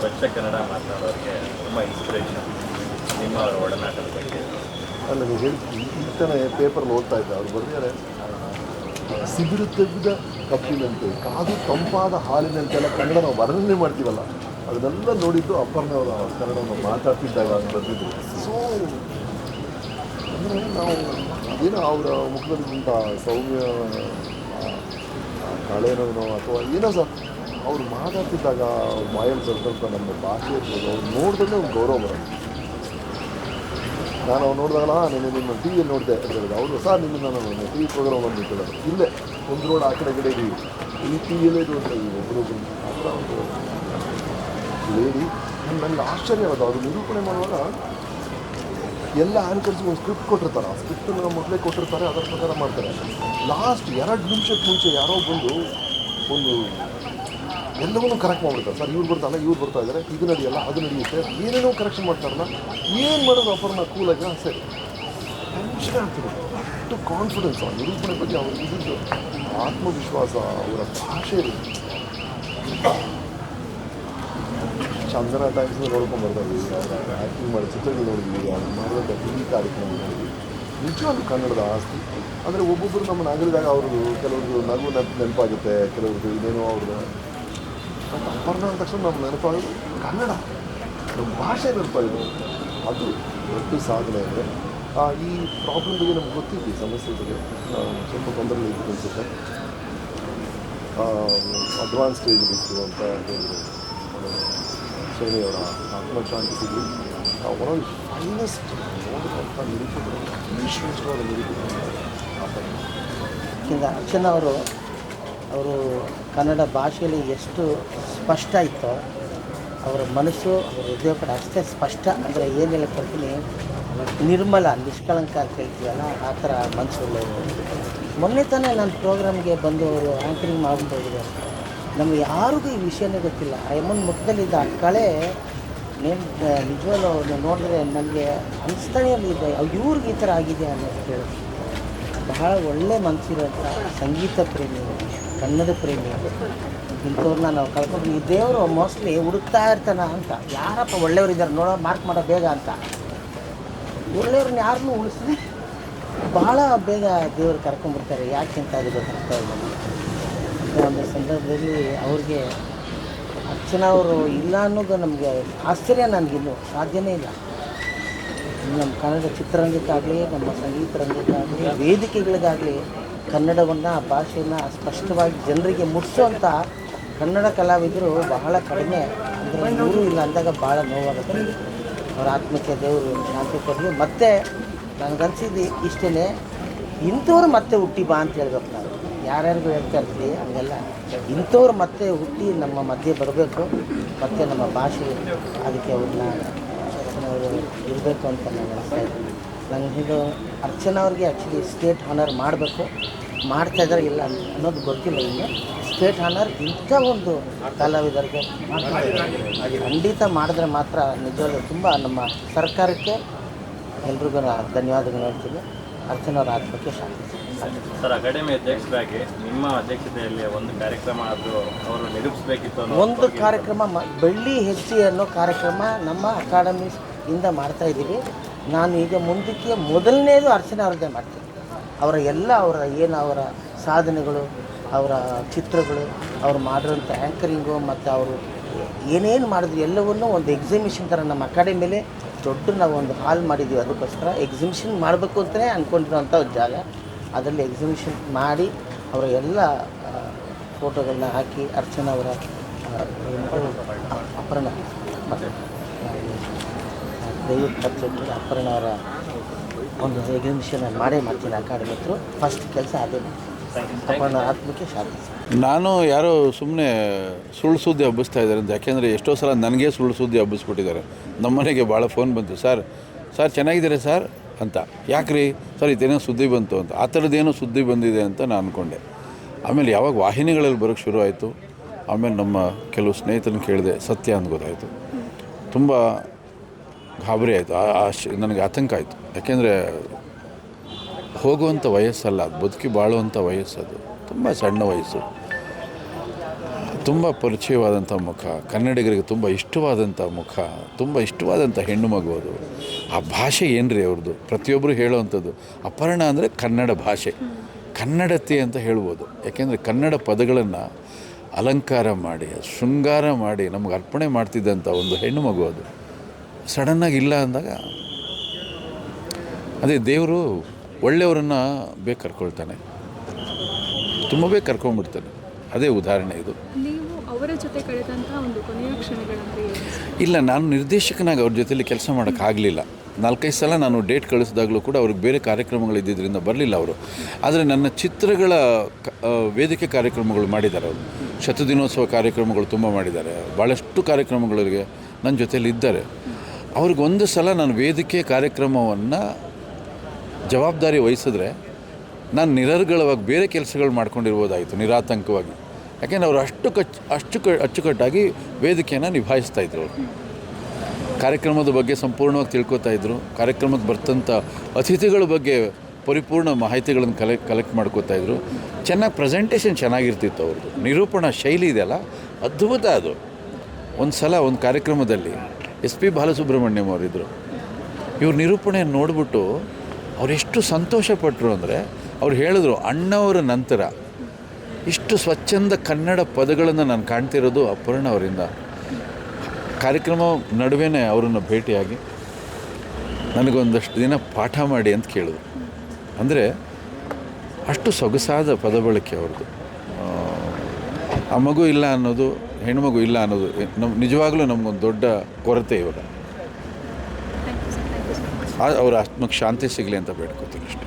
ಸ್ವಚ್ಛ ಕನ್ನಡ ಮಾತನಾಡೋರಿಗೆ ತುಂಬ ಇನ್ಸ್ಪಿರೇಷನ್ ನಿಮ್ಮ ಒಡನಾಟದ ಬಗ್ಗೆ. ಅಲ್ಲ, ನೀವು ಹೇಳಿ ಈಗ ತಾನೇ ಪೇಪರ್ಲ್ಲಿ ಓದ್ತಾ ಇದ್ದೆ, ಅವ್ರು ಬರೆದಿದ್ದಾರೆ. ಸಿಬಿರು ತೆಗೆದ ಕಪ್ಪಿನಂತೆ ಕಾದು ತಂಪಾದ ಹಾಲಿನಂತೆಲ್ಲ ಕನ್ನಡ ನಾವು ವರ್ಣನೆ ಮಾಡ್ತೀವಲ್ಲ, ಅದನ್ನೆಲ್ಲ ನೋಡಿದ್ದು ಅಪ್ಪರ್ನವರ ಕನ್ನಡವನ್ನು ಮಾತಾಡ್ತಿದ್ದಾಗ ಅಂತ ಬಂದಿದ್ದು ಸೊ ಅಂದರೆ ನಾವು ಏನೋ ಅವರ ಮುಖದಲ್ಲಿ ಸೌಮ್ಯ ಕಳೆನೋ ಅಥವಾ ಏನೋ ಸಹ ಅವ್ರು ಮಾತಾಡ್ತಿದ್ದಾಗ ಅವ್ರ ಬಾಯಲ್ಲಿ ಸ್ವಲ್ಪ ನಮ್ಮ ಭಾಷೆ ಇರ್ಬೋದು, ಅವ್ರು ನೋಡಿದ್ರೆ ಒಂದು ಗೌರವ ಬರುತ್ತೆ. ನಾನು ನೋಡಿದಾಗ ನೋಡಿದಾಗಲ್ಲ ನಿನ್ನೆ ನಿಮ್ಮ ಟಿ ವಿಯಲ್ಲಿ ನೋಡಿದೆ, ಅಂತ ಹೇಳಿದೆ ಅವರು ಸಹ ನಿನ್ನ ನಾನು ಟಿ ವಿ ಪ್ರೋಗ್ರಾಮ್ ಕೇಳೋದು ಇಲ್ಲೇ, ಒಂದು ರೋಡ್ ಆ ಕಡೆ ಕಡೆ ಇದೀವಿ ಈ ಟಿ ವಿಯಲ್ಲೇ ಇದು ಅಂತ ಒಬ್ಬರೊಬ್ಬರು ಆ ಥರ ಒಂದು ಲೇಡಿ ನನಗೆ ಆಶ್ಚರ್ಯ ಆಗೋದು. ಅದು ನಿರೂಪಣೆ ಮಾಡುವಾಗ ಎಲ್ಲ ಆ್ಯಂಕರ್ಸ್ ಒಂದು ಸ್ಕ್ರಿಪ್ಟ್ ಕೊಟ್ಟಿರ್ತಾರೆ. ಆ ಸ್ಕ್ರಿಪ್ಟನ್ನು ಮೊದಲೇ ಕೊಟ್ಟಿರ್ತಾರೆ, ಅದರ ಪ್ರಕಾರ ಮಾಡ್ತಾರೆ. ಲಾಸ್ಟ್ ಎರಡು ನಿಮಿಷಕ್ಕೆ ಮುಂಚೆ ಯಾರೋ ಬಂದು ಒಂದು ಎಲ್ಲವನ್ನೂ ಕರೆಕ್ಟ್ ಮಾಡ್ಬಿಡ್ತಾರೆ. ಸರ್, ಇವ್ರು ಬರ್ತಾರಲ್ಲ ಇವ್ರು ಬರ್ತಾ ಇದ್ದಾರೆ, ಇದು ನಡೆಯಲ್ಲ, ಅದು ನಡೆಯುತ್ತೆ. ಏನೇನೋ ಕರೆಕ್ಷನ್ ಮಾಡ್ತಾರಲ್ಲ, ಏನು ಮಾಡೋದು ಅಪರ್ನ ಕೂಲಾಗಿ ಸರಿ. ಟೆನ್ಷನ್ ಆಗ್ತದೆ. ಅಷ್ಟು ಕಾನ್ಫಿಡೆನ್ಸ್ ಆ ನಿರೂಪಣೆ ಬಗ್ಗೆ ಅವ್ರಿಗೆ ಇದ್ದು ಆತ್ಮವಿಶ್ವಾಸ, ಅವರ ಭಾಷೆ ಇರುತ್ತೆ ಚಂದನ ಟೈಮ್ಸ್ ನೋಡ್ಕೊಂಡು ಇದ್ದೀವಿ. ಅವರ ಆ್ಯಕ್ಟಿಂಗ್ ಮಾಡೋ ಚಿತ್ರಗಳು ನೋಡಿದ್ವಿ ಅವ್ರು ಮಾಡಿದಂಥ ಟಿ ವಿ ಕಾರ್ಯಕ್ರಮ ನೋಡಿದ್ವಿ ನಿಜವಾಗ್ಲೂ ಕನ್ನಡದ ಆಸ್ತಿ. ಅಂದರೆ ಒಬ್ಬೊಬ್ಬರು ನಮ್ಮ ನಗರದಾಗ ಅವ್ರದ್ದು ಕೆಲವ್ರದ್ದು ನಗು ನೆನಪು ನೆನಪಾಗುತ್ತೆ, ಕೆಲವ್ರದ್ದು ಇನ್ನೇನೋ ಅವ್ರದ್ದು. ಬಟ್ ಅಪರ್ಣ ಅಂದ ತಕ್ಷಣ ನಮ್ಮ ನೆನಪಾಗೋದು ಕನ್ನಡ ನಮ್ಮ ಭಾಷೆ ನೆನಪಾಗಿದೆ ಅದು ದೊಡ್ಡ ಸಾಧನೆ ಅಂದರೆ ಈ ಪ್ರಾಬ್ಲಮ್ ಬಗ್ಗೆ ನಮ್ಗೆ ಗೊತ್ತಿತ್ತು ಈ ಸಮಸ್ಯೆ ಬಗ್ಗೆ ಸ್ವಲ್ಪ ತೊಂದರೆ ಇದ್ದು ಅನಿಸುತ್ತೆ ಅಡ್ವಾನ್ಸ್ ಸ್ಟೇಜ್ ಇತ್ತು ಅಂತ ಹೇಳಿದರು ಸೇನೆಯವರ ಆತ್ಮಶಾಂತಿ ಸಿಗಲಿ ಅವರ ಫೈನೆಸ್ಟ್ ನೋಡಿದಂಥ ನಿರೂಪಕರು ಈ ಶ್ರೇಷ್ಠವಾದ ನಿರೂಪಕರು ಯಾಕೆಂದರೆ ಅರ್ಚನ ಅವರು ಅವರು ಕನ್ನಡ ಭಾಷೆಯಲ್ಲಿ ಎಷ್ಟು ಸ್ಪಷ್ಟ ಇತ್ತೋ, ಅವರ ಮನಸ್ಸು, ಅವರ ಹೃದಯ ಕೂಡ ಅಷ್ಟೇ ಸ್ಪಷ್ಟ. ಅಂದರೆ ಏನು ಹೇಳಕ್ಕೆ ಬರ್ತೀನಿ ನಿರ್ಮಲ, ನಿಷ್ಕಳಂಕ ಅಂತ ಹೇಳ್ತೀವಲ್ಲ, ಆ ಥರ ಮನಸ್ಸು ಒಳ್ಳೆಯದು. ಮೊನ್ನೆ ತಾನೇ ನನ್ನ ಪ್ರೋಗ್ರಾಮ್ಗೆ ಬಂದು ಅವರು ಆ್ಯಂಕರಿಂಗ್ ಮಾಡ್ಕೊಂಡು ಹೋಗಿದ್ದಾರೆ ನಮಗೆ ಯಾರಿಗೂ ಈ ವಿಷಯನೇ ಗೊತ್ತಿಲ್ಲ. ಆ ಯಮ್ಮನ ಮುಖದಲ್ಲಿದ್ದ ಆ ಕಳೆ ನೇಮ್ ಅವ್ರನ್ನ ನೋಡಿದ್ರೆ ನನಗೆ ಅನಿಸ್ತಾನೆ ಇದೆ ಇವ್ರಿಗೆ ಈ ಥರ ಆಗಿದೆ ಅನ್ನೋದು ಕೇಳಿ ಬಹಳ ಒಳ್ಳೆ ಮನಸ್ಸಿರುವಂಥ ಸಂಗೀತ ಪ್ರೇಮಿ ಕನ್ನಡ ಪ್ರೇಮಿ ಇಂಥವ್ರನ್ನ ನಾವು ಕಳ್ಕೊಂಡು ಈ ದೇವರು ಮೋಸ್ಟ್ಲಿ ಹುಡುಕ್ತಾ ಇರ್ತಾನ ಅಂತ. ಯಾರಪ್ಪ ಒಳ್ಳೆಯವ್ರಿದ್ದಾರೆ ನೋಡೋ ಮಾರ್ಕ್ ಮಾಡೋ ಬೇಗ ಅಂತ. ಒಳ್ಳೆಯವ್ರನ್ನ ಯಾರನ್ನೂ ಉಳಿಸಿದ್ರೆ ಭಾಳ ಬೇಗ ದೇವರು ಕರ್ಕೊಂಡ್ಬಿಡ್ತಾರೆ. ಯಾಕೆ ಇಲ್ಲ. ನನಗೆ. ಅಂತ ಒಂದು ಸಂದರ್ಭದಲ್ಲಿ ಅವ್ರಿಗೆ ಅರ್ಚನಾ ಅವರು ಇಲ್ಲ ಅನ್ನೋದು ನಮಗೆ ಆಶ್ಚರ್ಯ ನನಗಿನ್ನು. ಸಾಧ್ಯನೇ ಇಲ್ಲ. ನಮ್ಮ ಕನ್ನಡ ಚಿತ್ರರಂಗಕ್ಕಾಗಲಿ, ನಮ್ಮ ಸಂಗೀತ ರಂಗಕ್ಕಾಗಲಿ, ವೇದಿಕೆಗಳಿಗಾಗಲಿ ಕನ್ನಡವನ್ನು, ಆ ಭಾಷೆಯನ್ನು ಸ್ಪಷ್ಟವಾಗಿ ಜನರಿಗೆ ಮುಟ್ಟಿಸುವಂಥ ಕನ್ನಡ ಕಲಾವಿದರು ಬಹಳ ಕಡಿಮೆ. ಅಂದರೆ ನೂರು ಇಲ್ಲ ಅಂದಾಗ ಭಾಳ ನೋವಾಗುತ್ತೆ. ಅವರ ಆತ್ಮಕ್ಕೆ ದೇವರು ಶಾಂತಿ ಕೊಡಲಿ. ಮತ್ತೆ ನನಗನ್ಸಿದ್ದು ಇಷ್ಟೇ ಇಂಥವ್ರು ಮತ್ತೆ ಹುಟ್ಟಿ ಬಾ ಅಂತ ಹೇಳ್ಬೇಕು ನಾವು. ಯಾರ್ಯಾರಿಗೂ ಹೇಳ್ತಾ ಇರ್ತೀವಿ ಹಂಗೆಲ್ಲ. ಇಂಥವ್ರು ಮತ್ತೆ ಹುಟ್ಟಿ ನಮ್ಮ ಮಧ್ಯೆ ಬರಬೇಕು. ಮತ್ತು ನಮ್ಮ ಭಾಷೆ ಅದಕ್ಕೆ ಅವ್ರನ್ನ ಇರಬೇಕು ಅಂತ ನಾನು ಅನಿಸ್ತಾ ಇದ್ದೀನಿ. ನನಗೆ ಇದು ಅರ್ಚನಾ ಅವ್ರಿಗೆ ಆ್ಯಕ್ಚುಲಿ ಸ್ಟೇಟ್ ಹಾನರ್ ಮಾಡಬೇಕು ಮಾಡ್ತಾ ಇದ್ದಾರೆ ಇಲ್ಲ ಅಂತ ಅನ್ನೋದು ಗೊತ್ತಿಲ್ಲ ನಿಮಗೆ ಸ್ಟೇಟ್ ಹಾನರ್ ಇಂಥ ಒಂದು ಕಲಾವಿದರಿಗೆ. ಖಂಡಿತ ಮಾಡಿದ್ರೆ ಮಾತ್ರ ನಿಜವಾಗ್ಲೂ ತುಂಬ ನಮ್ಮ ಸರ್ಕಾರಕ್ಕೆ ಎಲ್ರಿಗೂ ಧನ್ಯವಾದಗಳು ಹೇಳ್ತೀನಿ ಅರ್ಚನಾ ಅವರ ಆತ್ಮಕ್ಕೆ ಶಾಂತಿ ಸಿಗಲಿ. ಸರ್ ಅಕಾಡೆಮಿ ಅಧ್ಯಕ್ಷರಾಗಿ ನಿಮ್ಮ ಅಧ್ಯಕ್ಷತೆಯಲ್ಲಿ ಒಂದು ಕಾರ್ಯಕ್ರಮ ಅದು ಅವರು ನಿರೂಪಿಸಬೇಕಿತ್ತು ಒಂದು ಕಾರ್ಯಕ್ರಮ ಬೆಳ್ಳಿ ಹೆಜ್ಜೆ ಅನ್ನೋ ಕಾರ್ಯಕ್ರಮ ನಮ್ಮ ಅಕಾಡೆಮಿ ಇಂದ ಮಾಡ್ತಾ ಇದ್ದೀವಿ ನಾನು ಈಗ ಮುಂದಕ್ಕೆ ಮೊದಲನೇದು ಅರ್ಚನೆ ಅವ್ರದ್ದೇ ಮಾಡ್ತೀನಿ. ಅವರ ಎಲ್ಲ ಅವರ ಏನು ಅವರ ಸಾಧನೆಗಳು, ಅವರ ಚಿತ್ರಗಳು, ಅವ್ರು ಮಾಡಿರೋಂಥ ಆ್ಯಂಕರಿಂಗು ಮತ್ತು ಅವರು ಏನೇನು ಮಾಡಿದ್ರು ಎಲ್ಲವನ್ನೂ ಒಂದು ಎಕ್ಸಿಬಿಷನ್ ಥರ ನಮ್ಮ ಅಕಾಡೆಮಿಲಿ ದೊಡ್ಡ ನಾವು ಒಂದು ಹಾಲ್ ಮಾಡಿದ್ದೀವಿ. ಅದಕ್ಕೋಸ್ಕರ ಎಕ್ಸಿಬಿಷನ್ ಮಾಡಬೇಕು ಅಂತಲೇ ಅಂದ್ಕೊಂಡಿರೋಂಥ ಒಂದು ಜಾಗ. ಅದರಲ್ಲಿ ಎಕ್ಸಿಬಿಷನ್ ಮಾಡಿ ಅವರ ಎಲ್ಲ ಫೋಟೋಗಳನ್ನ ಹಾಕಿ ಅರ್ಚನಾ ಅವರ ಅಪರ್ಣ ದಯವಿಟ್ಟು ಪತ್ರಿಕೆ ಅಪರ್ಣ ಅವರ ಒಂದು ಎಕ್ಸಿಬಿಷನ್ ಮಾಡೇ ಮಾಡ್ತೀನಿ ಅಕಾಡೆಮಿ ಹತ್ರ ಫಸ್ಟ್ ಕೆಲಸ ಅದೇ ಆತ್ಮಕ್ಕೆ ಶಾಂತಿ. ನಾನು ಯಾರೋ ಸುಮ್ಮನೆ ಸುಳ್ಳು ಸುದ್ದಿ ಹಬ್ಬಿಸ್ತಾ ಇದ್ದಾರೆ ಅಂತ. ಯಾಕೆಂದರೆ ಎಷ್ಟೋ ಸಲ ನನಗೆ ಸುಳ್ಳು ಸುದ್ದಿ ಹಬ್ಬಿಸ್ಬಿಟ್ಟಿದ್ದಾರೆ. ನಮ್ಮನೆಗೆ ಭಾಳ ಫೋನ್ ಬಂತು. ಸರ್ ಸರ್ ಚೆನ್ನಾಗಿದ್ದೀರಾ ಸರ್? ಅಂತ. ಯಾಕ್ರಿ? ಸರ್, ಇದೇನೋ ಸುದ್ದಿ ಬಂತು ಅಂತ. ಆ ಥರದ್ದೇನೋ ಸುದ್ದಿ ಬಂದಿದೆ ಅಂತ ನಾನು ಅಂದ್ಕೊಂಡೆ ಆಮೇಲೆ ಯಾವಾಗ ವಾಹಿನಿಗಳಲ್ಲಿ ಬರೋಕ್ಕೆ ಶುರು ಆಯಿತು. ಆಮೇಲೆ ನಮ್ಮ ಕೆಲವು ಸ್ನೇಹಿತರನ್ನ ಕೇಳಿದೆ. ಸತ್ಯ ಅಂತ ಗೊತ್ತಾಯಿತು. ತುಂಬ ಗಾಬರಿ ಆಯಿತು. ನನಗೆ ಆತಂಕ ಆಯಿತು. ಯಾಕೆಂದರೆ ಹೋಗುವಂಥ ವಯಸ್ಸಲ್ಲ ಅದು, ಬದುಕಿ ಬಾಳುವಂಥ ವಯಸ್ಸದು ತುಂಬ ಸಣ್ಣ ವಯಸ್ಸು. ತುಂಬ ಪರಿಚಯವಾದಂಥ ಮುಖ. ಕನ್ನಡಿಗರಿಗೆ ತುಂಬ ಇಷ್ಟವಾದಂಥ ಮುಖ. ತುಂಬ ಇಷ್ಟವಾದಂಥ ಹೆಣ್ಣು ಮಗು ಅದು. ಆ ಭಾಷೆ ಏನ್ರಿ ಅವ್ರದ್ದು? ಪ್ರತಿಯೊಬ್ಬರು ಹೇಳುವಂಥದ್ದು. ಅಪರ್ಣ ಅಂದರೆ ಕನ್ನಡ ಭಾಷೆ. ಕನ್ನಡತೆ ಅಂತ ಹೇಳ್ಬೋದು. ಯಾಕೆಂದರೆ ಕನ್ನಡ ಪದಗಳನ್ನು ಅಲಂಕಾರ ಮಾಡಿ, ಶೃಂಗಾರ ಮಾಡಿ ನಮ್ಗೆ ಅರ್ಪಣೆ ಮಾಡ್ತಿದ್ದಂಥ ಒಂದು ಹೆಣ್ಣು ಮಗು ಅದು. ಸಡನ್ನಾಗಿ ಇಲ್ಲ ಅಂದಾಗ ಅದೇ ದೇವರು ಒಳ್ಳೆಯವರನ್ನು ಬೇಗ ಕರ್ಕೊಳ್ತಾನೆ. ತುಂಬ ಬೇಗ ಕರ್ಕೊಂಡ್ಬಿಡ್ತಾನೆ. ಅದೇ ಉದಾಹರಣೆ ಇದು. ನೀವು ಅವರ ಜೊತೆ ಕಳೆದಂತಹ ಒಂದು ಕೊನೆಯ ಕ್ಷಣಗಳಂದ್ರೆ ಏನು? ಇಲ್ಲ ನಾನು ನಿರ್ದೇಶಕನಾಗಿ ಅವ್ರ ಜೊತೆಯಲ್ಲಿ ಕೆಲಸ ಮಾಡೋಕ್ಕಾಗಲಿಲ್ಲ ನಾಲ್ಕೈದು ಸಲ ನಾನು ಡೇಟ್ ಕಳಿಸಿದಾಗಲೂ ಕೂಡ ಅವ್ರಿಗೆ ಬೇರೆ ಕಾರ್ಯಕ್ರಮಗಳು ಇದ್ದಿದ್ದರಿಂದ ಬರಲಿಲ್ಲ ಅವರು. ಆದರೆ ನನ್ನ ಚಿತ್ರಗಳ ವೇದಿಕೆ ಕಾರ್ಯಕ್ರಮಗಳು ಮಾಡಿದ್ದಾರೆ ಅವರು. ಶತದಿನೋತ್ಸವ ಕಾರ್ಯಕ್ರಮಗಳು ತುಂಬ ಮಾಡಿದ್ದಾರೆ. ಭಾಳಷ್ಟು ಕಾರ್ಯಕ್ರಮಗಳಿಗೆ ನನ್ನ ಜೊತೆಯಲ್ಲಿ ಇದ್ದಾರೆ. ಅವ್ರಿಗೆ ಒಂದು ಸಲ ನಾನು ವೇದಿಕೆ ಕಾರ್ಯಕ್ರಮವನ್ನು ಜವಾಬ್ದಾರಿ ವಹಿಸಿದ್ರೆ ನಾನು ನಿರರ್ಗಳವಾಗಿ ಬೇರೆ ಕೆಲಸಗಳು ಮಾಡ್ಕೊಂಡಿರ್ಬೋದಾಯಿತು, ನಿರಾತಂಕವಾಗಿ. ಯಾಕೆಂದರೆ ಅವರು ಅಷ್ಟು ಕಚ್, ಅಷ್ಟು ಕ, ಅಚ್ಚುಕಟ್ಟಾಗಿ ವೇದಿಕೆಯನ್ನು ನಿಭಾಯಿಸ್ತಾ ಇದ್ರು ಅವರು. ಕಾರ್ಯಕ್ರಮದ ಬಗ್ಗೆ ಸಂಪೂರ್ಣವಾಗಿ ತಿಳ್ಕೊತಾ ಇದ್ರು. ಕಾರ್ಯಕ್ರಮಕ್ಕೆ ಬರ್ತಂಥ ಅತಿಥಿಗಳ ಬಗ್ಗೆ ಪರಿಪೂರ್ಣ ಮಾಹಿತಿಗಳನ್ನು ಕಲೆಕ್ಟ್ ಕಲೆಕ್ಟ್ ಮಾಡ್ಕೋತಾ ಇದ್ರು. ಚೆನ್ನಾಗಿ ಪ್ರೆಸೆಂಟೇಷನ್ ಚೆನ್ನಾಗಿರ್ತಿತ್ತು ಅವ್ರದ್ದು. ನಿರೂಪಣಾ ಶೈಲಿ ಇದೆಯಲ್ಲ, ಅದ್ಭುತ ಅದು. ಒಂದು ಸಲ ಒಂದು ಕಾರ್ಯಕ್ರಮದಲ್ಲಿ ಎಸ್ ಪಿ ಬಾಲಸುಬ್ರಹ್ಮಣ್ಯಂ ಅವರಿದ್ದರು ಇವ್ರ ನಿರೂಪಣೆಯನ್ನು ನೋಡಿಬಿಟ್ಟು ಅವ್ರು ಎಷ್ಟು ಸಂತೋಷಪಟ್ಟರು ಅಂದರೆ ಅವ್ರು ಹೇಳಿದ್ರು, ಅಣ್ಣವರ ನಂತರ ಇಷ್ಟು ಸ್ವಚ್ಛಂದ ಕನ್ನಡ ಪದಗಳನ್ನು ನಾನು ಕಾಣ್ತಿರೋದು ಅಪರ್ಣ ಅವರಿಂದ. ಕಾರ್ಯಕ್ರಮ ನಡುವೆನೇ ಅವರನ್ನು ಭೇಟಿಯಾಗಿ ನನಗೊಂದಷ್ಟು ದಿನ ಪಾಠ ಮಾಡಿ ಅಂತ ಕೇಳಿದ್ರು. ಅಂದರೆ ಅಷ್ಟು ಸೊಗಸಾದ ಪದ ಬಳಕೆ ಅವ್ರದ್ದು ಆ ಮಗು ಇಲ್ಲ ಅನ್ನೋದು ಹೆಣ್ಮಗು ಇಲ್ಲ ಅನ್ನೋದು ನಮ್ಮ ನಿಜವಾಗ್ಲೂ ನಮಗೊಂದು ದೊಡ್ಡ ಕೊರತೆ ಇವಾಗ. ಅವ್ರ ಆತ್ಮಕ್ಕೆ ಶಾಂತಿ ಸಿಗಲಿ ಅಂತ ಬೇಡ್ಕೋತೀನಿ ಅಷ್ಟೇ.